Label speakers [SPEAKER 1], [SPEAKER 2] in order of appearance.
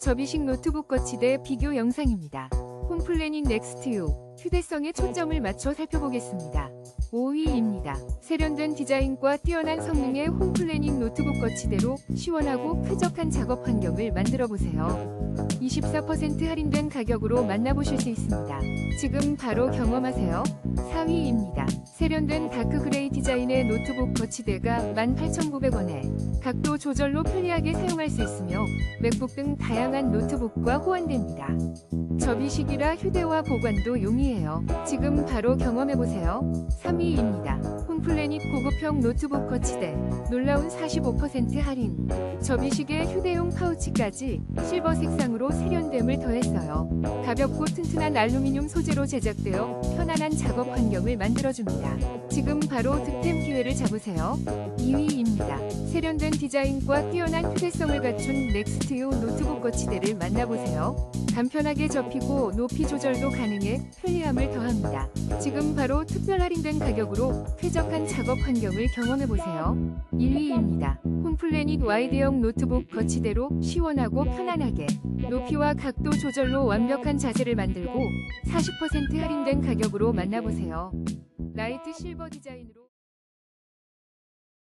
[SPEAKER 1] 접이식 노트북 거치대 비교 영상입니다. 홈플래닝 넥스트6 휴대성에 초점을 맞춰 살펴보겠습니다. 5위입니다. 세련된 디자인과 뛰어난 성능의 홈플래닝 노트북 거치대로 시원하고 쾌적한 작업 환경을 만들어 보세요. 24% 할인된 가격으로 만나보실 수 있습니다. 지금 바로 경험하세요. 4위입니다. 세련된 노트북 거치대가 18,900원에 각도 조절로 편리하게 사용할 수 있으며 맥북 등 다양한 노트북과 호환됩니다. 접이식이라 휴대와 보관도 용이해요. 지금 바로 경험해보세요. 3위입니다. 홈플래닛 고급형 노트북 거치대 놀라운 45% 할인 접이식에 휴대용 파우치까지 실버 색상으로 세련됨을 더했어요. 가볍고 튼튼한 알루미늄 소재로 제작되어 편안한 작업 환경을 만들어줍니다. 지금 바로 득템 기회를 잡으세요. 2위입니다. 세련된 디자인과 뛰어난 휴대성을 갖춘 넥스트유 노트북 거치대를 만나보세요. 간편하게 접히고 높이 조절도 가능해 편리함을 더합니다. 지금 바로 특별 할인된 가격으로 쾌적한 작업 환경을 경험해보세요. 1위입니다. 홈플래닛 와이드형 노트북 거치대로 시원하고 편안하게 높이와 각도 조절로 완벽한 자세를 만들고 40% 할인된 가격으로 만나보세요. 라이트 실버 디자인으로